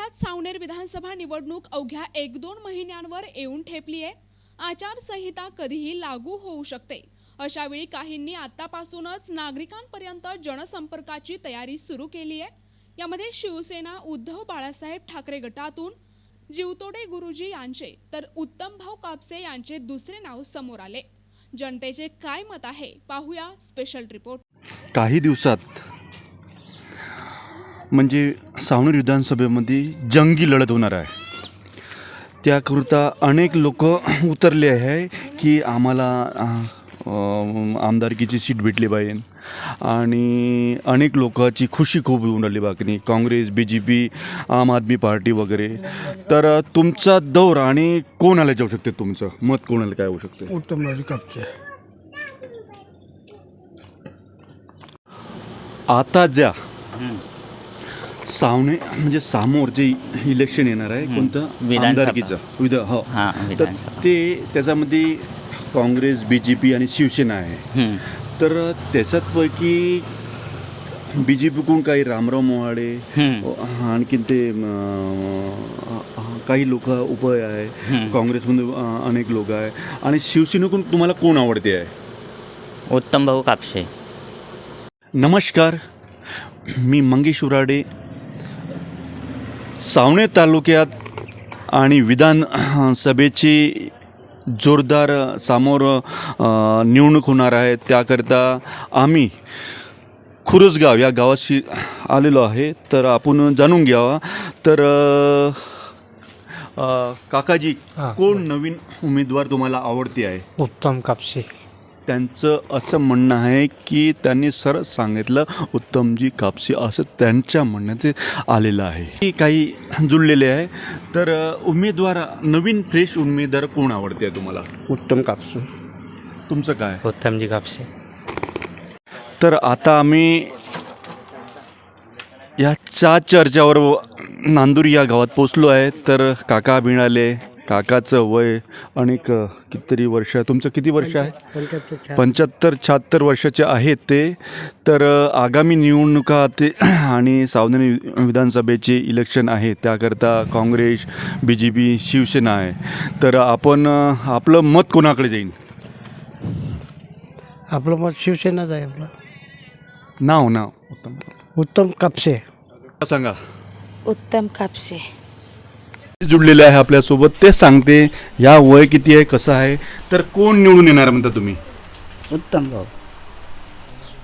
तालुक्यात सावनेर विधानसभा निवडणूक अवघ्या एक दोन महिन्यांवर येऊन ठेपली आहे आचारसंहिता कधीही लागू होऊ शकते. अशा वेळी काहींनी आतापासूनच नागरिकांपर्यंत जनसंपर्काची तयारी सुरू केली आहे यामध्ये शिवसेना उद्धव बाळासाहेब ठाकरे गटातून जीवतोडे गुरुजी यांचे तर उत्तम भाऊ कापसे यांचे दुसरे नाव समोर आले. जनतेचे काय मत आहे? पाहूया स्पेशल रिपोर्ट. काही दिवसात म्हणजे सावनेर विधानसभेमध्ये जंगी लढत होणार आहे. त्याकरिता अनेक लोक उतरले आहे की आम्हाला आमदारकीची सीट भेटली पाहिजे आणि अनेक लोकांची खुशी खूप होऊन राहिली बाकी. काँग्रेस बी जे पी आम आदमी पार्टी वगैरे. तर तुमचा दौर आणि कोणाला जाऊ शकते तुमचं? मत कोणाला काय होऊ शकते? उत्तमराजे कापसे. आता ज्या सावने म्हणजे समोर जे इलेक्शन येणार आहे कोणतं. आमदारकीचं. विधा हो. हां तर ते त्याच्यामध्ये काँग्रेस बी जे पी आणि शिवसेना आहे. तर त्याच्यातपैकी बी जे पीकडून काही रामराव मोहाडे हम्म. आणखीन ते काही लोक उभे आहे. अं, अनेक लोक आहे. आणि शिवसेनेकडून तुम्हाला कोण आवडते आहे? उत्तम भाऊ कापसे. नमस्कार. मी मंगेश उराडे सावणे तालुक्यात आणि विधान सभेची जोरदार समोर निवडणूक होणार आहे. त्याकरता आम्ही खुरसगाव या गावाशी आलेलो आहे. तर आपण जाणून घ्यावा तर अ, काकाजी. कोण नवीन उमेदवार तुम्हाला आवडते आहे? उत्तम कापसे. त्यांचं असं म्हणणं आहे की त्यांनी सरळ सांगितलं उत्तमजी कापसे असं त्यांच्या म्हणण्यात आलेलं आहे. की काही जुळलेले आहे. तर उमेदवार नवीन फ्रेश उमेदवार कोण आवडते तुम्हाला? उत्तम कापसे. तुमचं काय? उत्तमजी कापसे. तर आता आम्ही या चा चर्चावर नांदूर या गावात पोचलो आहे. तर काका मिळाले काकाचं वय अनेक अ, कितीतरी वर्ष तुमचं किती वर्ष आहे? पंच्याहत्तर शहात्तर वर्षाचे आहेत ते. तर अ, आगामी निवडणुका ते आणि सावधानी विधानसभेचे इलेक्शन आहे त्याकरता Congress B J P Shiv Sena आहे. तर आपण अ, आपलं मत कोणाकडे जाईल? आपलं मत शिवसेनाच आहे आपलं. नाव नाव. उत्तम. उत्तम कापसे. सांगा. उत्तम कापसे. जुडलेले आहे आपल्यासोबत? ते सांगते. या वय किती आहे? कसं आहे? तर कोण निवडून येणार म्हणता तुम्ही? उत्तम भाऊ.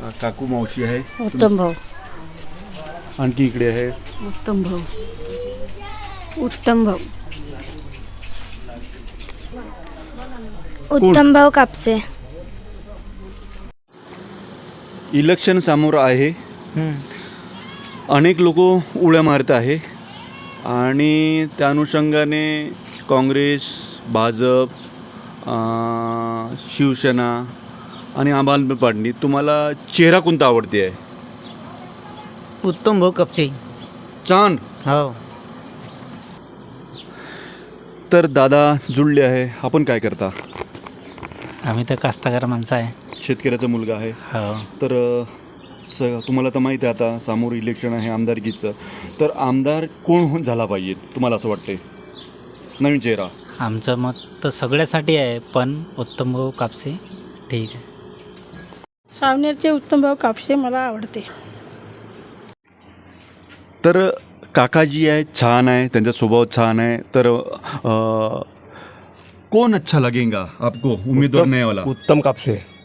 अ, काकू मावशी आहे. उत्तम भाऊ. आणखी इकडे आहे. उत्तम भाऊ. उत्तम भाऊ. उत्तम भाऊ कापसे. इलेक्शन समोर आहे. अनेक लोक उड्या मारत आहे. आणि त्या अनुषंगाने काँग्रेस भाजप शिवसेना आणि आम आदमी पार्टी तुम्हाला चेहरा कोणता आवडते आहे? उत्तम भाऊ कपचे. चांद हो. तर दादा जुळले आहे. आपण काय करता? आम्ही तर कास्तकार माणसं आहे. शेतकऱ्याचा मुलगा आहे. हो. तर स तुम्हाला तर माहीत आहे आता समोर इलेक्शन आहे आमदारकीचं. तर आमदार कोण हो- झाला पाहिजे तुम्हाला असं वाटते नवीन चेहरा. आमचं मत तर सगळ्यासाठी आहे पण उत्तम भाऊ कापसे ठीक आहे. सावनेरचे उत्तम भाऊ कापसे मला आवडते. तर काकाजी आहे छान आहे त्यांचा स्वभाव छान आहे. तर अ, कौन अच्छा लगेगा आपको उमेदवार नाही वाला उत्तम कापसे.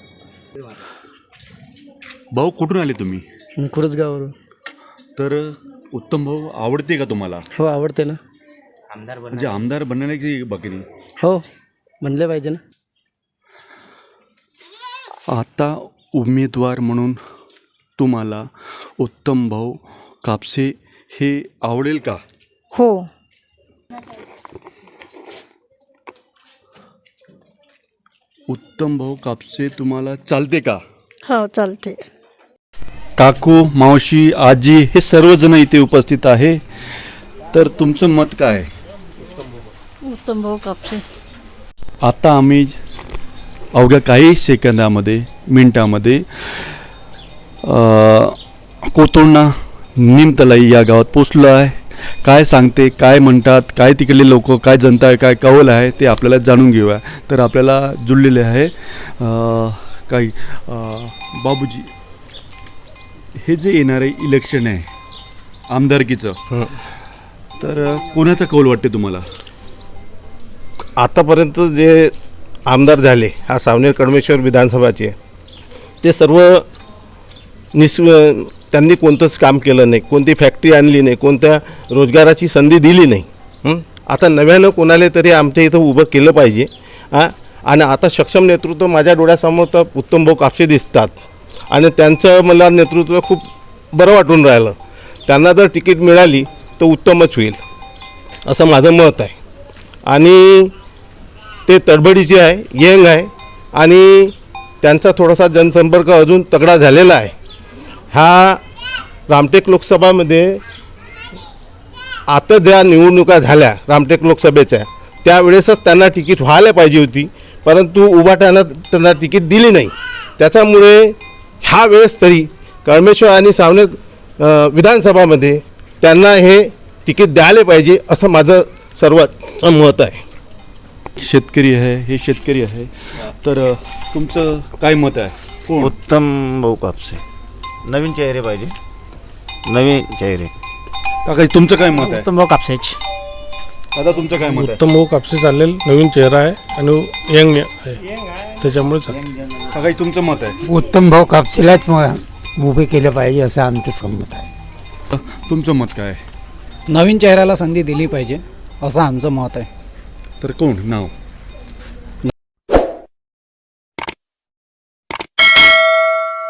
भाऊ कुठून आले तुम्ही? कुरसगाववरून तर उत्तम भाऊ आवडते का तुम्हाला? हो आवडते ना. आमदार म्हणजे आमदार बनण्याची बकरी हो म्हणले पाहिजे ना. आता उमेदवार म्हणून तुम्हाला उत्तम भाऊ कापसे हे आवडेल का? हो. उत्तम भाऊ कापसे तुम्हाला चालते का? हो चालते. काकू मावशी आजी हे सर्वजण इथे उपस्थित आहे. तर तुमचं मत काय? उत्तम भाऊ कापसे. आता आम्ही अवघ्या काही सेकंदामध्ये मिनटामध्ये कोतोंडा निमतलाई या गावात पोचलो आहे. काय सांगते काय म्हणतात काय तिकडले लोक काय जनता आहे काय कौल आहे ते आपल्याला जाणून घेऊया. तर आपल्याला जुळलेले आहे काही बाबूजी. हे जे येणारे इलेक्शन आहे आमदारकीचं तर कोणाचा कौल वाटते तुम्हाला? आतापर्यंत जे आमदार झाले हा सावनेर कडमेश्वर विधानसभाचे ते सर्व निस त्यांनी कोणतंच काम केलं नाही कोणती फॅक्टरी आणली नाही कोणत्या रोजगाराची संधी दिली नाही? आता नव्यानं कोणाला तरी आमच्या इथं उभं केलं पाहिजे हां? आणि आता सक्षम नेतृत्व माझ्या डोळ्यासमोर तर उत्तमभाऊ कापसे दिसतात. आणि त्यांचं मला नेतृत्व खूप बरं वाटून राहिलं. त्यांना जर तिकीट मिळाली तर उत्तमच होईल. असं माझं मत आहे. आणि ते तडबडीचे आहे यंग आहे आणि त्यांचा थोडासा जनसंपर्क अजून तगडा झालेला आहे. हा रामटेक लोकसभामध्ये आता ज्या निवडणुका झाल्या रामटेक लोकसभेच्या त्यावेळेसच त्यांना तिकीट व्हायला पाहिजे होती परंतु उभाट्यानं त्यांना तिकीट दिली नाही. त्याच्यामुळे ह्या वेळेस तरी कळमेश्वर आणि सावनेर विधानसभामध्ये त्यांना हे तिकीट द्यायला पाहिजे असं माझं सर्वात मत आहे. शेतकरी आहे हे शेतकरी आहे. तर तुमचं काय मत आहे? उत्तम भाऊ कापसे. नवीन चेहरे पाहिजे. नवीन चेहरे. काका तुमचं काय मत आहे? उत्तम भाऊ कापसेच. दादा तुमचं काय मत आहे? उत्तम भाऊ कापसे चालेल नवीन चेहरा आहे आणि यंग आहे. त्याच्यामुळे चालेल काका तुमचं मत आहे? उत्तम भाऊ कापसेलाच उभे केलं पाहिजे असं आमचं संमत आहे. तुमचं मत काय आहे? नवीन चेहऱ्याला संधी दिली पाहिजे असं आमचं मत आहे. तर कोण? नाव?